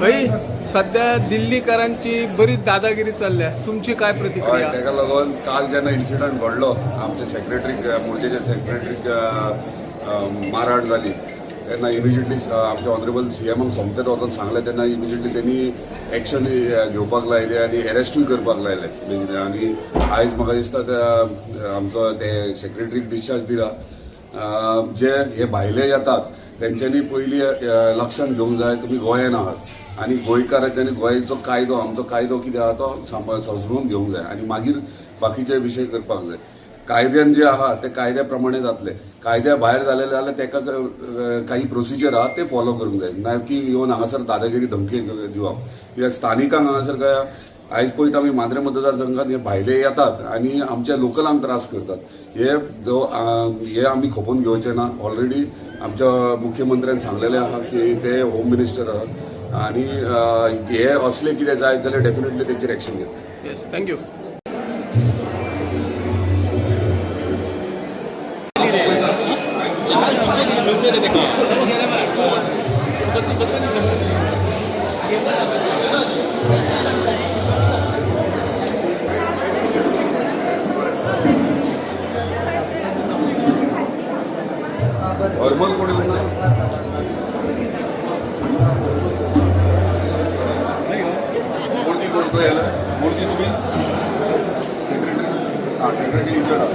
भाई सध्या दिल्लीकरांची बरीच दादागिरी चालली आहे. तुमची काय प्रतिक्रिया? ताका लागून काल जेन्ना इन्सिडंट घडलो आमचे सेक्रेटरी मोर्चेचे सेक्रेटरीक मारहाण जाली तेन्ना इमिजिएटली आमच्या ऑनरेबल सी एमाक सोमतेत वचून सांगलें तेन्ना इमिजिएटली त्यांनी एक्शन घेवपाक लायले आनी अरेस्टूय करपाक लायले. म्हणजे, आनी आयज म्हाका दिसता त्या आमचो ते सेक्रेटरीक डिस्चार्ज दिला. जे हे भायले येतात तेंच्यांनी पयलीं अं, लक्षांत घेवंक जाय तुमी गोंयान आहात. आनी गोंयकारांच्यांनी गोंयचो कायदो आमचो कायदो कितें आहा तो सांबाळ समजून घेवंक जाय. आनी मागीर बाकीचे विशय करपाक जाय. कायद्यान जे आहा ते कायद्या प्रमाणे जातले. कायद्या भायर जालें जाल्यार तेका काही प्रोसिजर आहा ते फॉलो करूंक जाय. ना की येवन हांगासर दादागिरी धमकी दिवप. कित्याक स्थानिकांक हांगासर काय आयज पळयत आमी मांद्रे मतदारसंघात हे भायले येतात आणि आमच्या लोकलांक त्रास करतात. हे जो हे आमी खपोवन घेवचे ना. ऑलरेडी आमच्या मुख्यमंत्र्यान सांगलेले आहा की ते होम मिनिस्टर आहात. आणि अं, हे असले कितें जायत जाल्यार डेफिनेटली तेचेर एक्शन घेतले येस थँक्यू हरमल कोणी म्हणणार कोण याला. मूर्ती तुम्ही? सेक्रेटरी हां सेक्रेटरी विचारा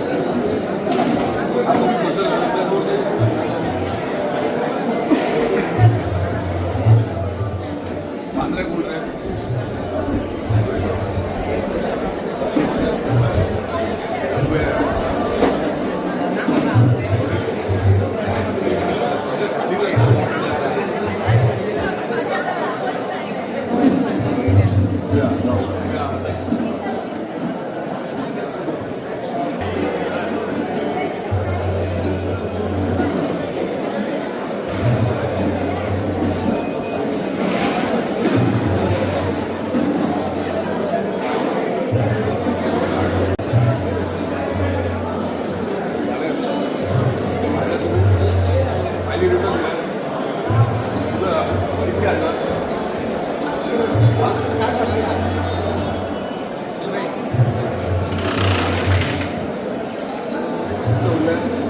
व्हिडिओ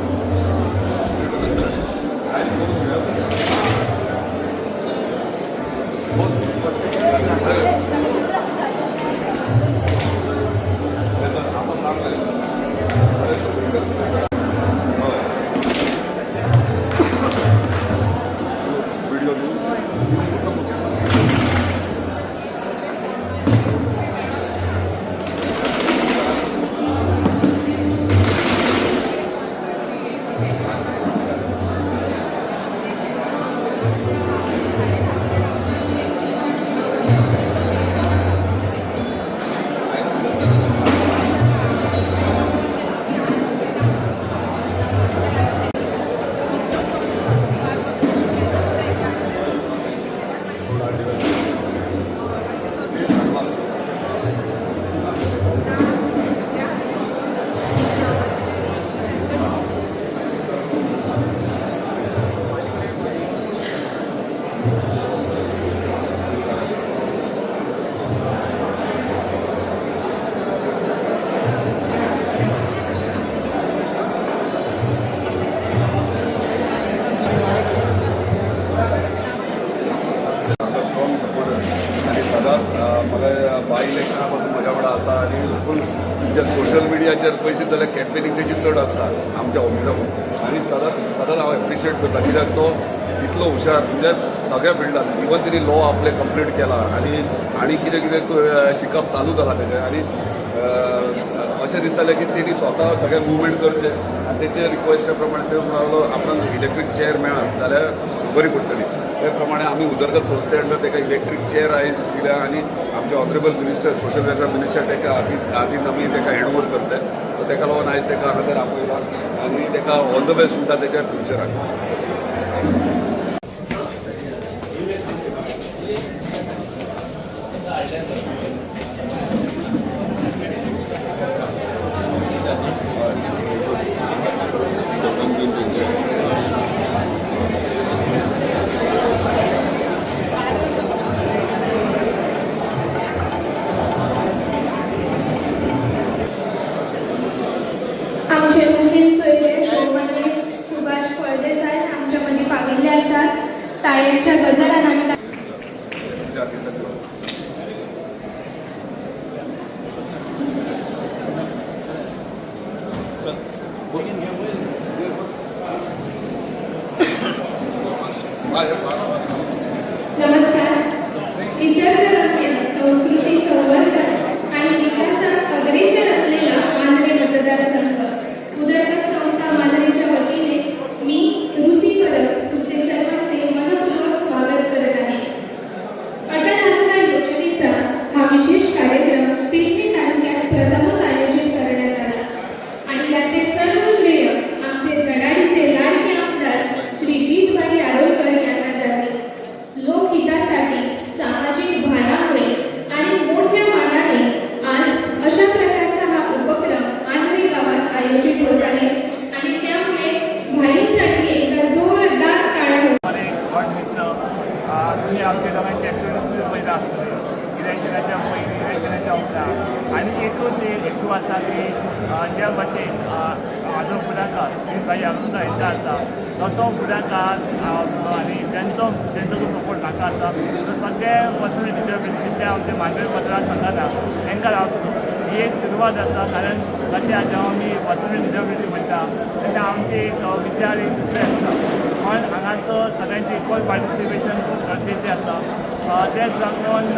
ऑफिसांत आनी सदांच हांव एप्रिशिएट करता कित्याक तो इतलो हुशार म्हणजे सगळ्या फिल्डात इवन तेणी लॉ आपले कंप्लीट केला आनी आनी कितें कितें शिकप चालू जाला तेजें आनी अशें दिसतालें की तेणी स्वता सगळें मुवमेंट करचें. आनी तेचे रिक्वेस्टा प्रमाणे ते आपणाक इलेक्ट्रीक चेअर मेळत जाल्यार बरी पडटली त्याप्रमाणे आम्ही उदरगत संस्थे अंडर ताका इलेक्ट्रीक चेअर आयज दिल्या आणि आमचे honourable minister social welfare minister त्याच्या आधी आधीन आमी ताका हँड ओव्हर करता सो ताका लागून आयज ताका हांगासर आपयला आनी ताका ऑल द बेस्ट म्हणटा त्याच्या फ्युचराक आमचे मुलीन सोयरे भोवमाने सुभाष फळदेसाय आमच्या मदीं पाविल्ले आसात ताळ्यांच्या गजरान आमी नमस्कार निसर्गरम्य संस्कृती संवर्धन आणि विकासात अग्रेसर असलेला मांजरे मतदारसंघ उदरगत संस्था मांजरेच्या वतीने मी रुसी परब तुमचे सर्वांचे मनपूर्वक स्वागत करत आहे अटल आस्था योजनेचा हा विशेष कार्यक्रम पिंपरी तालुक्यात प्रथमच आयोजित करण्यात आला आणि याचे सर्व श्रेय आमचे धडाडीचे लाडके आमदार श्री जितभाई आरोलकर यांना जाते लोकहितासाठी सामाजिक भानामुळे आणि मोठ्या मानाने आज अशा प्रकारचा हा उपक्रम मांडवे गावात आयोजित होत आहे आणि त्यामुळे भाईंसाठी एकदा जोरदार टाळ्या होत मला एक स्पॉट मित्र तुम्ही आमच्या दोघांचे ॲक्टिव्हिटीज पयला आसतले इलेक्शनाच्या पयलीं इलेक्शनाच्या उपरांत आनी एकूच एक हेतू आसा की अ, ज्या भशेन अ, म्हाजो फुडाकार भाई आमचो हेंचा आसा तसो फुडाकार अ, आनी तेंचो तेंचो जो सपोर्ट म्हाका आसा तो सगळे पर्सनल डिजबिलिटी ते आमचे मांडवे सांगता तांकां रावचो ही एक सुरवात आसा कारण कशें आसा जेव्हा आमी पर्सनल डिजबिलिटी म्हणटा तेन्ना आमचे एक विचार एक दुसरे आसता पण हांगासर सगळ्यांचे इक्वल पार्टिसिपेशन खूब गरजेचें आसा तेच लागून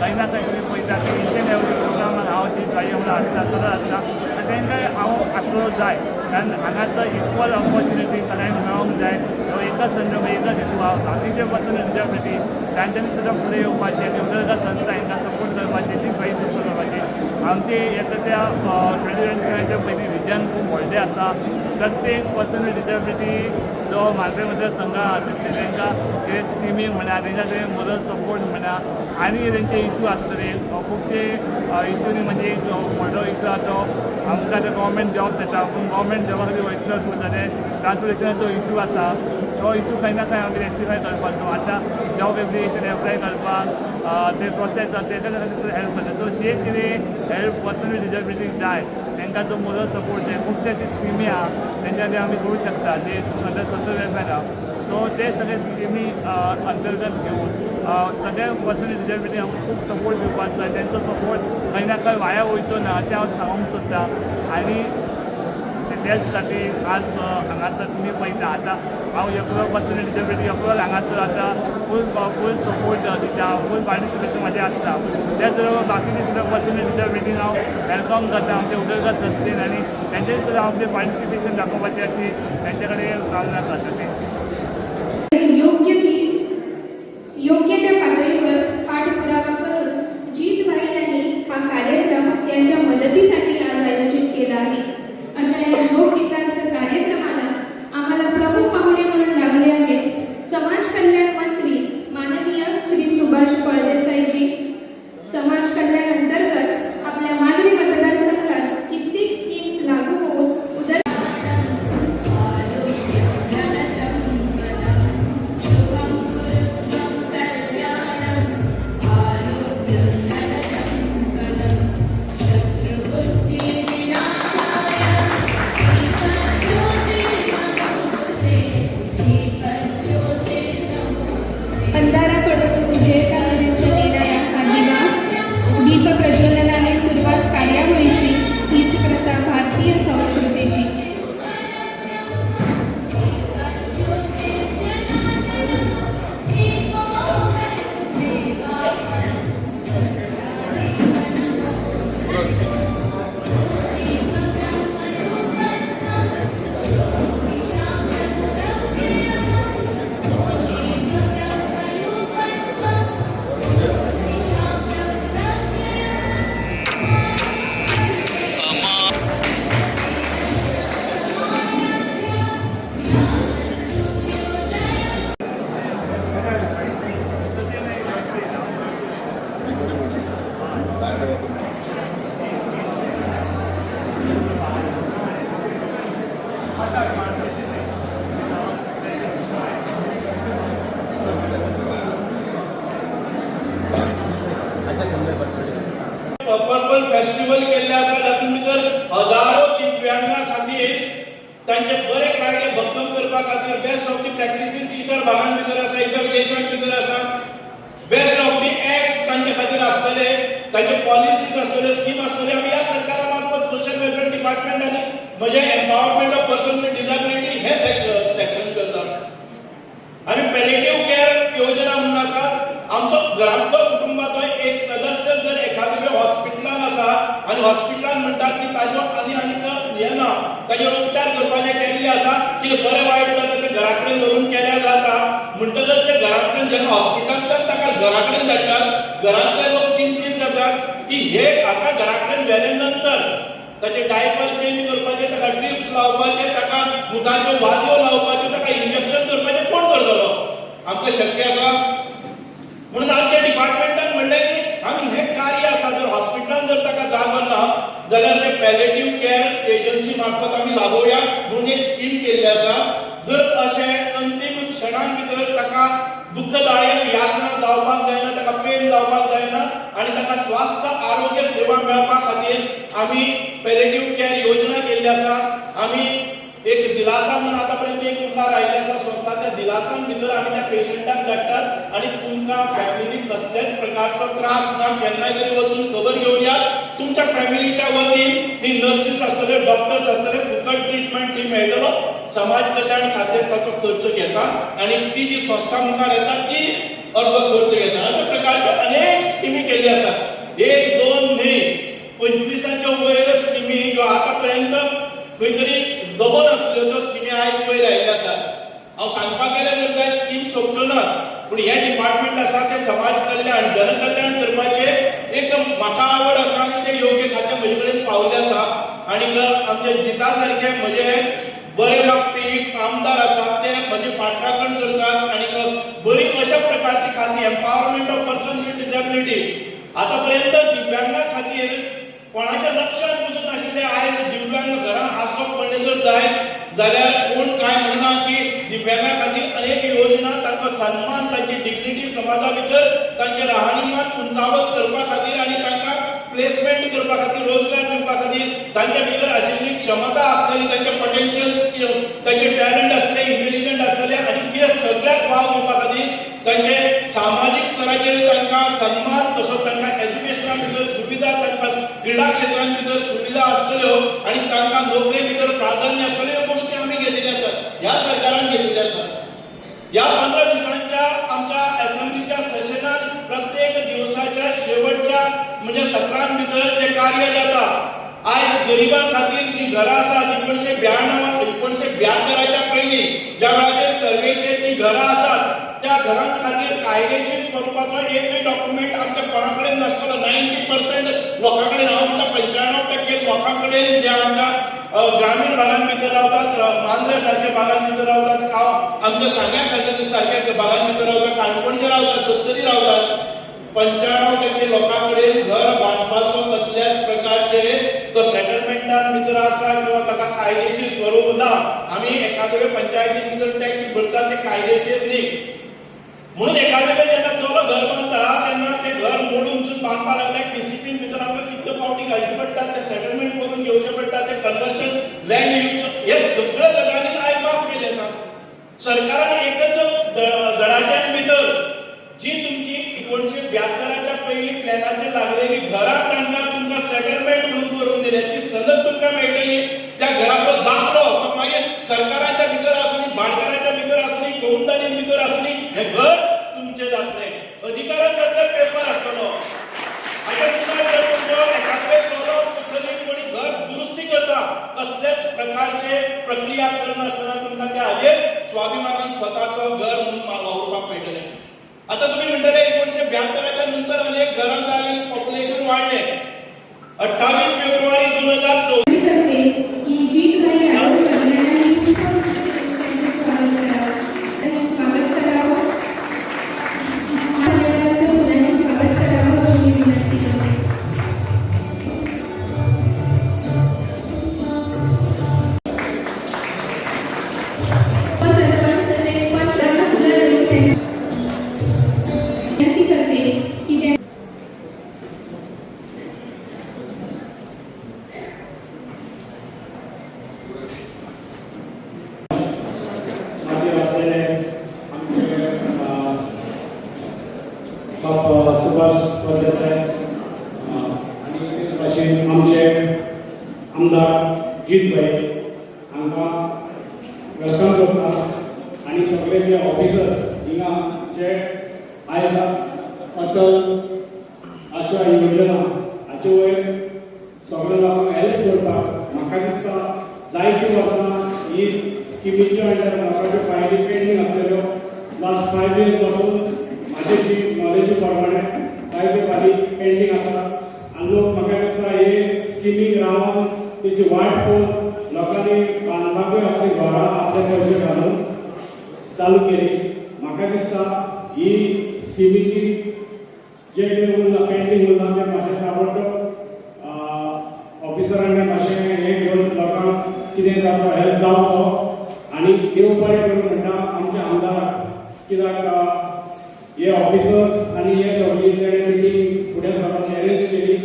खंय ना खंय तुमी पळयता की इंडियन एवरी प्रोग्रामान हांव जी काही आसता चलत आसता तेंकां हांव आसलो जाय. कारण हांगासर इक्वल ऑपॉर्च्युनिटी सगळ्यांक मेळोंक जाय ह्यो एकच संदर्भ म्हणजे एकच हेतू आहा बाकीचे पर्सन डिजबिलिटी तांच्यांनी सुद्दां फुडें येवपाचें आनी उदरगत संस्था हांकां सपोर्ट करपाची ती खंय सपोर्ट करपाची आमची येता त्या ट्वेंटी ट्वेंटी सेवनच्या पयलीं विजन खूब व्हडलें आसा प्रत्येक पर्सनल डिसेबिलिटी जो मांद्रे मतदारसंघ आसा तांकां ते स्किमींग म्हणा तांच्या ते मदत सपोर्ट म्हणा आनी तेंचे इश्यू आसतले अ, खुबशे इशूनी म्हणजे एक व्हडलो इशू आसा तो आमकां ते गव्हर्मेंट जॉब्स येता पूण गव्हर्मेंट जॉबा खातीर वयतलो तूं जाल्यार ट्रान्सपोर्टेशनाचो इश्यू आसा तो इशू खंय ना खंय आमी रेक्टिफाय करपाचो आतां जॉब एप्लिकेशन एप्लाय करपाक ते प्रोसेस जाता तेच्या खातीर सुद्दां हेल्प करता सो जे कितें हेल्प पर्सनल डिजबिलिटीक जाय तांकां जो मोरल सपोर्ट जाय खुबशे अशी स्किमी आहा तेंच्या खातीर आमी करूं शकता जे अंडर सोशल वेलफेअर आहा सो ते सगळे स्किमी अंतर्गत घेवन अ, सगळे पर्सनल डिजबिलिटी आमकां खूब सपोर्ट दिवपाचो जाय तेंचो सपोर्ट खंय ना खंय वाया वयचो ना अशें हांव सांगूंक सोदतां आनी तेच खातीर आज हांगासर तुमी पळयता आतां हांव एकलो पर्सनल डिजबिलिटी एकलो हांगासर आतां फूल फूल सपोर्ट दिता फूल पार्टिसिपेशन म्हाजें आसता त्याच बरोबर बाकीचे सुद्दां पर्सनल डिजबिलिटीन हांव वेलकम करता आमच्या उदरगत संस्थेन आनी तेंचेर सुद्दां आपलें पार्टिसिपेशन दाखोवपाचें अशी तेंचे कडेन भावना करता ते. योग्य ती योग्य त्या पातळीवर पाठपुरावा करून जीत भाई यांनी हा कार्यक्रम त्यांच्या मदतीसाठी आज आयोजित केला आहे. आसतले पॉलिसीज आसतल्यो स्कीम आसतल्यो आम्ही ह्या सरकारा मार्फत सोशल वेलफेअर डिपार्टमेंट आणि म्हणजे empowerment of person with disability हे सेक्शन करता आणि पॅलेटिव्ह केअर योजना म्हणून आसा आमचो घरांतलो कुटुंबाचो एक सदस्य जर एखाद्या वेळ हॉस्पिटलान आसा आनी हॉस्पिटलान म्हणटात की ताजो आनी आनी हें ना ताजेर उपचार करपाचे केल्ले आसा कितें बरें वायट जाता ते घरा कडेन व्हरून केल्या जाता. म्हणटकच ते घरांतल्यान जेन्ना हॉस्पिटलांतल्यान ताका घरा कडेन धाडटात घरांतल्यान लोक चिंतीत जातात की हे हाका घरा कडेन व्हेले नंतर ताचे डायपर चेंज करपाचे ताका ड्रिप्स लावपाचे ताका दुधाच्यो वाद्यो लावपाच्यो ताका इंजेक्शन करपाचें कोण करतलो आमकां शक्य आसा म्हणून आमच्या डिपार्टमेंटान म्हणलें की आमी हें कार्य आसा जर हॉस्पिटलान जर ताका जागो ना जाल्यार ते पॅलेटिव्ह केअर एजन्सी मार्फत आमी लाबोवया म्हणून एक स्कीम केल्ली आसा जर अशें अंतीम क्षणां भितर ताका दुखदायक यातना जावपाक जायना ताका पेन जावपाक जायना आनी ताका स्वास्थ आरोग्य सेवा मेळपा खातीर आमी पॅलेटिव्ह केअर योजना केल्ली आसा. आमी एक दिलासा म्हणून आतापर्यंत एक मुखार आयिल्ले आसा संस्था त्या दिलासान भितर आमी त्या पेशंटाक धाडटात आनी तुमकां फॅमिलीक कसल्याच प्रकारचो त्रास ना केन्नाय तरी वचून खबर घेवन या. तुमच्या फॅमिलीच्या वतीन ही नर्सीस आसतले डॉक्टर्स आसतले फुकट ट्रिटमेंट थंय मेळटलो समाज कल्याण खातें ताचो खर्च घेता आनी ती जी संस्था मुखार येता ती अर्द खर्च घेता. अशा प्रकारच्यो अनेक स्किमी केल्ली आसात एक दोन न्ही पंचवीसांच्या वयर स्किमी ज्यो आतापर्यंत खंय तरी दबल आसल्यो त्यो स्किमी आयज वयर आयिल्ल्यो आसात हांव सांगपाक गेल्यार जर जाय स्कीम सोंपच्यो ना. पूण हे डिपार्टमेंट आसा ते समाज कल्याण जनकल्याण करपाचे एक म्हाका आवड आसा आनी ते योग्य खातें म्हजे कडेन पावल्लें आसा आनी आमचे जिता सारके म्हजे बरे एक आमदार आसात ते म्हणजे फाटराखण करतात आनीक बरी अशा प्रकारची खाती empowerment of person with disability आतापर्यंत दिव्यांगा खातीर कोणाच्या लक्षात बसून नाशिल्ले आयज दिव्यांग घरां आसप म्हणजे जर जाय. जाल्यार कोण काय म्हणना की दिव्यांगा खातीर अनेक योजना तांकां सन्मान तांची डिग्निटी समाजा भितर तांचे राहणीमान उंचावत करपा खातीर आनी तांकां प्लेसमेंट करपा खातीर रोजगार दिवपा खातीर तांच्या भितर आशिल्ली क्षमता आसतली तांचे पोटेन्शियल स्किल तांचे टॅलंट आसले इंटेलिजंट आसतले आनी कितें सगळ्याक वाव दिवपा खातीर तांचे सामाजीक स्तराचेर तांकां सन्मान तसोच तांकां एज्युकेशना भितर सुविधा तांकां क्रीडा क्षेत्रांत भितर सुविधा आसतल्यो हो आनी तांकां नोकरे भितर प्राधान्य आसतल्यो ह्यो गोश्टी आमी घेतिल्ल्यो आसात ह्या सरकारान घेतिल्ल्यो आसात या पंधरा दिवसांच्या आमच्या असेंब्लीच्या सेशनात प्रत्येक दिवसाच्या शेवटच्या म्हणजे सत्रां भितर जे कार्य जाता. आयज गरिबां खातीर जी घरां आसात एकोणशे ब्याण्णव एकोणशे ब्याहत्तराच्या पयलीं ज्या वेळाचेर सर्वेचेर जी घरां आसात त्या घरां खातीर कायदेशीर स्वरुपाचो एकय डॉक्युमेंट आमच्या कोणा कडेन नासतलो नायन्टी पर्सेंट लोकां कडेन हांव म्हणटा पंच्याण्णव टक्के लोकां कडेन जे आमच्या ग्रामीण भागांत भितर रावतात अ, मांद्रे सारख्या भितर रावतात काव आमच्या सांग्या सारख्या भागांमध्ये भितर रावतात काणकोणचे रावतात सत्तरी रावतात पंच्याण्णव टक्के लोकां कडेन घर बांदपाचो कसल्याच प्रकारचे तो सेटलमेंटान भितर आसा किंवा ताका कायदेशीर स्वरूप ना आमी एखाद्या पंचायती भितर टॅक्स भरतात ते कायदेशीर न्ही. म्हणून एखाद्या वेळ घर बांधता तेन्ना ते घर मोडून सुद्दां बांदपा लागल्यार केसीपीन भितर किती कितल्यो घालची पडटा ते सेटलमेंट करून घेवचे पडटा ते कन्वर्शन लँड यूज हे सगळं जगाने आयज केले आसा सरकारान एकच द- भितर जी तुमची एकोणशे ब्याहत्तराच्या पयलीं प्लॅनाचेर लागलेली घरां तांकां तुमकां सेटलमेंट म्हणून करून दिले ती सनद तुमकां मेळटली त्या घराचो दाखलो तो मागीर सरकाराच्या भितर आसुनी भाटकाराच्या भितर आसली कौंदानी भितर आसली हे घर तुमचें जातलें प्रक्रिया तर पेपर आसतलो तुमकां त्या हाजेर स्वाभिमानान स्वताचो घर म्हणून मा- वावरपाक मेळटलें आता तुम्ही म्हणटले एकोणीशे ब्याहत्तराच्या नंतर अनेक घरां जाली पॉप्युलेशन वाढले. अठ्ठावीस फेब्रुवारी दोन हजार चौदा. जायतीं वर्सां ही स्किमीच्यो अंडर लोकांच्यो फायली पेंडींग आसलेल्यो लास्ट फायव इयर्सपासून म्हाजे जी नॉलेजी प्रमाणे जायत्यो फायली पेंडींग आसा आनी लोक म्हाका दिसता हे स्किमीक रावन तेची वाट पळोवन लोकांनी बांदपाकूय आपली घरां आपले पयशे घालून चालू केली. म्हाका दिसता ही स्किमीची जे कितें उरला पेंडींग उरला तें मातशें ताबडतोब ऑफिसरांनी कितें ताचो हेल्प जावचो आनी देव बरें करून म्हणटा आमच्या आमदाराक कित्याक हे ऑफिसर्स आनी हे सगळी तेणें मिटींग फुडें सरान अरेंज केली.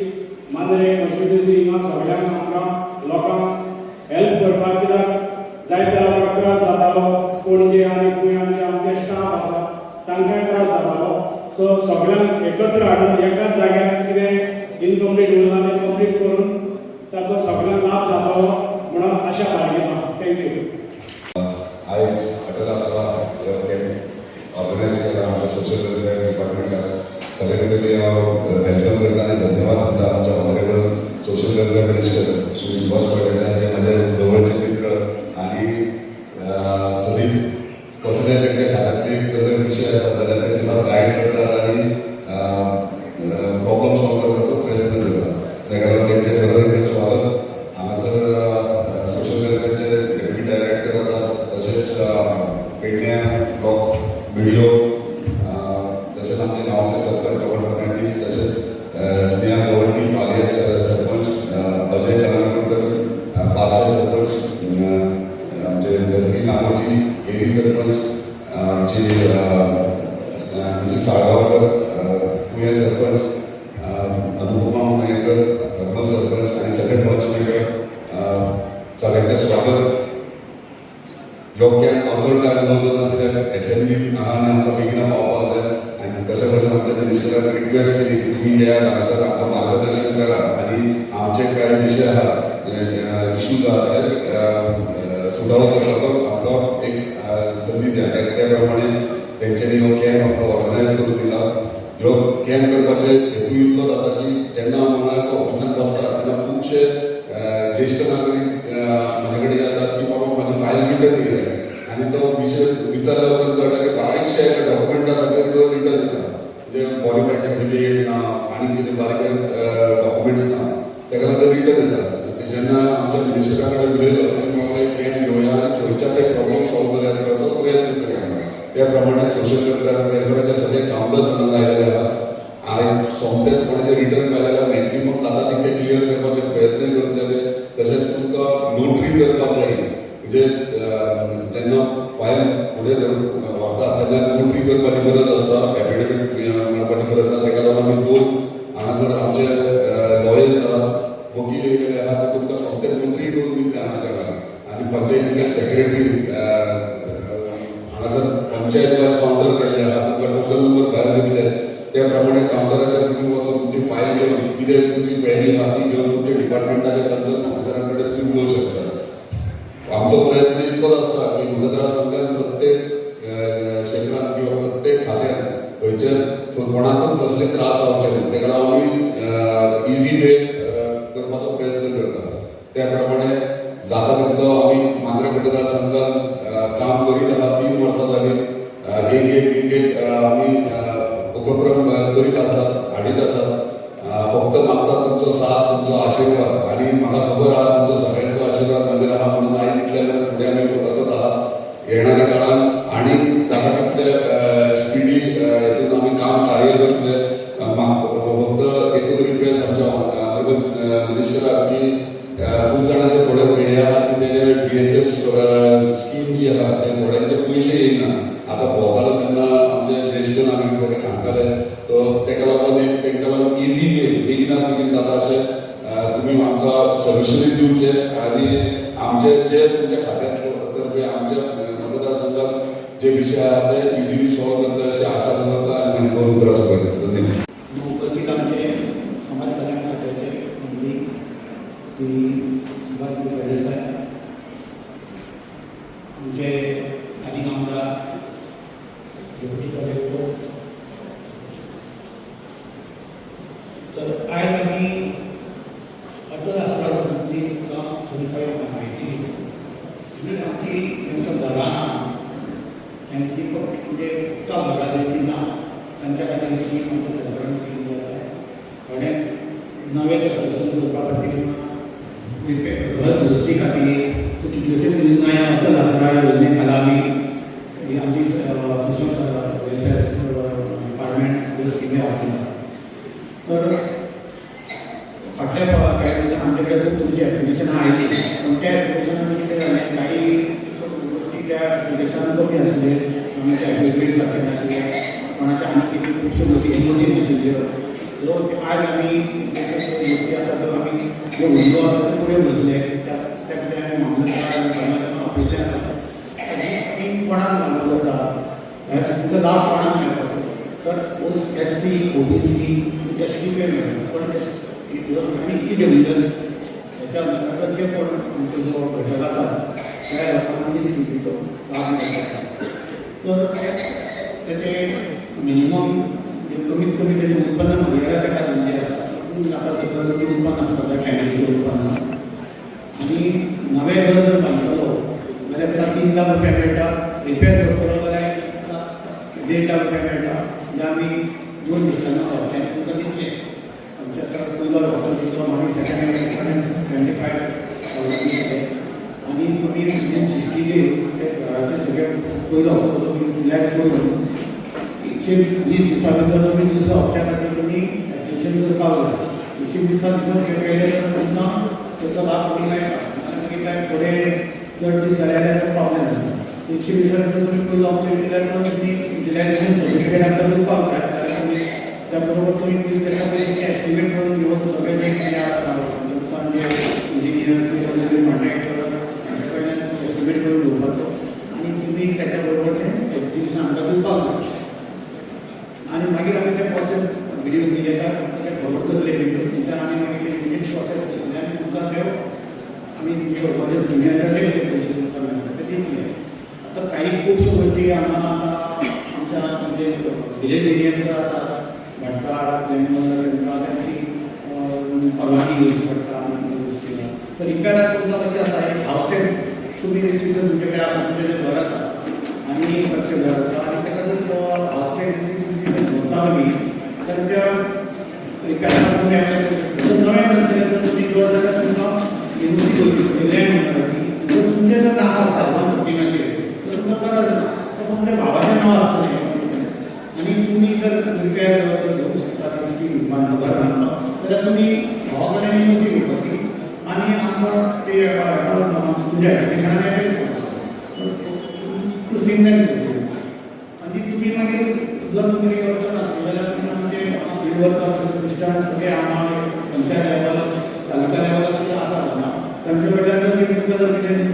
मांद्रे कॉन्स्टिट्युन्सी हिंगा सगळ्यांक आमकां लोकांक हेल्प करपाक कित्याक जायत्या लोकांक त्रास जातालो. पणजे आनी गोंयांचे आमचे स्टाफ आसा तांकांय त्रास जातालो. सो सगळ्यांक एकत्र हाडून एकाच जाग्यार कितें इनकम्प्लीट उरला तें कंप्लीट करून ताचो सगळ्यांक लाभ जातालो. म्हणून आशा बाळगिता थँक्यू आज अटल आसरा कॅम्प केला. आमच्या सोशल वेलफेअर डिपार्टमेंटला सगळ्यांकडे वेलकम करता आनी धन्यवाद म्हणटा आमच्या honourable social welfare minister Shri Subhash Phaldesai जे माझ्या जवळचे मित्र आणि सदीं कसले तेंचे खात्यांतले कसले विशय आसा जाल्यार ते सुद्दां गायड करतात आनी प्रॉब्लम सॉल्व करपाचो प्रयत्न करतात ताका लागून तेंचे बरोबर स्वागत हांगासर सोशल वेलफेअरचे डेप्युटी डायरेक्टर आसात तशेंच पेडण्या ब्लॉक व्हिडिओ तसेच आमचे गांवचे सरपंच गॉवर्न फर्नांडीस स्नेहा गवंडी पालिया सरपंच अजय कलामकर पार्सा सरपंच अ, आमचे धरती नामोजी एरी सरपंच आमचे मिसेस साळगांवकर पुणे सरपंच अनुपमा मयेकर कर्नल सरपंच आणि सगळे पंचमेकर सगळ्यांचे स्वागत योग्य कॉन्सर्ट आयलो कित्याक एस एन बी हांगा आमकां बेगिना पावपाक जाय आनी कशें कशें आमच्या मिनिस्टराक रिक्वेस्ट केली की तुमी येयात हांगासर आमकां मार्गदर्शन करात आनी आमचे कांय विशय आहा इश्यूज आहा ते सुदार करपाचो आमकां एक संदी त्याप्रमाणे त्यांच्यानी हो कॅम्प आमकां ऑर्गनायज करून दिला. ह्यो कॅम्प करपाचे हेतू इतलोच आसा की जेन्ना मंगळारच्या ऑफिसान बसता तेन्ना खुबशे अ, ज्येश्ठ नागरीक अ, म्हाजे कडेन येतात की बाबा म्हाजी फायल रिटर्न केली आनी तो विशय विचारल्या उपरांत कळटा की बारीकशे डॉक्युमेंटा खातीर तो रिटर्न येता म्हणजे बॉडीफाईड सर्टिफिकेट ना आनी कितें बारीक डॉक्युमेंट्स ना ताका लागून रिटर्न येता जेन्ना आमच्या मिनिस्टरा कडेन उलयलो तेन्ना म्हाका एक कॅम्प घेवया आनी थंयच्या ते प्रॉब्लम सॉल्व करया करपाचो प्रयत्न करया त्या प्रमाणे सोशल वेलफेअरचे सगळे काउंटर्स हांगा लायलेले आहात आनी सोमतेच कोणाचे रिटर्न केलेल्या मॅक्सिमम जाता तितके क्लियर करपाचे प्रयत्न करतले तशेंच तुमकां नोटरी करपाक जाय म्हणजे अं, जेन्ना फायल फुडें धरून व्हरता तेन्ना नोटरी करपाची गरज आसता एफिडेविट मेळपाची गरज आसता तेका लागून आमी दोन हांगासर आमचे लॉयर्स आहात वकील येयलेले आहात ते तुमकां सोमते नोटरी करून दितले हांगाच्या घरात आनी पंचायतींतले सेक्रेटरी विशय आहा ते करता अशी आशा दोन धन्यवाद. उपस्थित आमचे समाज कल्याण खात्याचे मंत्री श्री सुभाष आमचे स्थानिक आमदार ज्योती कलेक्टर तर आयज आमी अटल आश्वासन तुमकां थोडीफार म्हायती दिली म्हणजे आमची तांकां घरां ना त्यांची म्हणजे तो घराची ना तांच्या खातीर स्कीम आमच्या सरकारान केल्ली आसा थोडे नवे सदस्य करपा खातीर रिपे- घर दुरुस्ती खातीर सो कितल्योश्योच योजना ह्या अटल आसरा योजने खाला आमी ही आमची सोशल वेलफेअर डिपार्टमेंट ह्यो तर फाटल्या कांय दिवसात आमचे कडेन तुमची ॲप्लिकेशन आयली पूण त्या एप्लिकेशनान कितें जालें काही गोष्टी त्या एप्लिकेशनान कमी असले कोणाच्या एग्रिमेंट सारखे नसले कोणाच्या आनी कितें खुबश्यो गोष्टी एनओसी नाशिल्ल्यो सो आज आमी गोष्टी आसा जो आमी ज्यो उरलो आसा तो पुढे व्हरतले त्या त्या खातीर आमी मामलेदारान आसा कोणाक लागू जाता ह्या स्किमीचो लाभ कोणाक मेळपाचो तर S C OBC S T त्या स्किमी मेळटा पण आणि ई डब्ल्यू याच्या अंतर्गत जे पण आमचो जो घटक आसा त्या लोकांनी ही स्किमीचो लाभ मेळटा तर त्याचे मिनिमम कमीत कमी त्याचे उत्पन्न मर्यादा ताका दिल्ली आसा आतां सगळं कितें उत्पन्न आसता त्या फॅमिलीचें उत्पन्न. आणि नवे घर जर बांदतलो जाल्यार ताका तीन लाख रुपया मेळटा रिपेर करतलो जाल्यार देड लाख रुपया मेळटा जे आमी दोन दिसांना हप्त्यान तुमकां दितले आमच्या आतां पयलो हप्तो दितलो मागीर सेकंड ट्वेंटी फायव थावजंड दितले आनी तुमी विदिन सिक्स्टी डेज ते घराचे सगळे पयलो हप्तो तुमी रिलॅक्स करून एकशे वीस दिसां भितर तुमी दुसऱ्या हप्त्या खातीर तुमी एप्लिकेशन करपाक जाय एकशे वीसा भितर हे केले तर तुमकां त्याचा लाभ करून मेळटा आनी मागीर काय फुडें चड दीस जाले जाल्यार प्रॉब्लेम जाता एकशे वीसा भितर तुमी पयलो हप्तो दिल्यार मग तुमी रिलॅक्सेशन सर्टिफिकेट आमकां दिवपाक जाय जाल्यार तुमी त्या बरोबर तुमी बिल तेका पयलीं एस्टिमेट करून घेवन सगळे जे कितें आसा म्हणजे इंजिनियर म्हणटा एस्टिमेट करून घेवपाचो आनी तुमी त्याच्या बरोबर तें एप्लिकेशन आमकां दिवपाक जाय आणि मागीर आमी ते प्रोसेस व्हिडिओ दिले काय ते फॉरवर्ड करतले व्हिडिओ थंयच्यान आमी मागीर ते युनिट प्रोसेस आशिल्ले आनी तुमकां त्यो आमी तुमचे प्रोसेस सिनियर ते पयशे तुमकां मेळटा ते दितले आतां काही खुबश्यो गोष्टी हांगा आमच्या म्हणजे विलेज एरियेन जो आसा भटकार प्लेमर तांकां तांची अं, परवानगी घेवची पडटा आनी त्यो गोष्टी तर रिपेराक तुमकां कशें आसा एक हावस टॅक्स तुमी जर तुमचे कडेन आसा तुमचें जें घर आसा आनी कच्चें घर आसा आनी ताका जर तो हावस टॅक्स तुमी भरता तुमी तर त्या रिपेराक तुमी जर नवें तुमकां तुमचें जर नांव आसा वन फोर्टिनाचेर तर तुमकां गरज ना सपोज त्या भावाचें नांव आसतलें आनी तुमी जर रिपेर घेवंक शकता ती स्कीम घर बांदलो जाल्यार तुमी भावा कडेन एनओसी घेवपाची आनी आमकां ते तुमच्या एप्लिकेशनान एप्लीकेशन करपाचो स्कीम जाय आनी तुमी मागीर जर तुमी कितें करचो नासलें जाल्यार तुमी म्हणजे फील्ड वर्कर सिस्टम सगळे आम्हाला पंचायत लेवल तालुका लेवलार सुद्दां आसा हांगा तांचे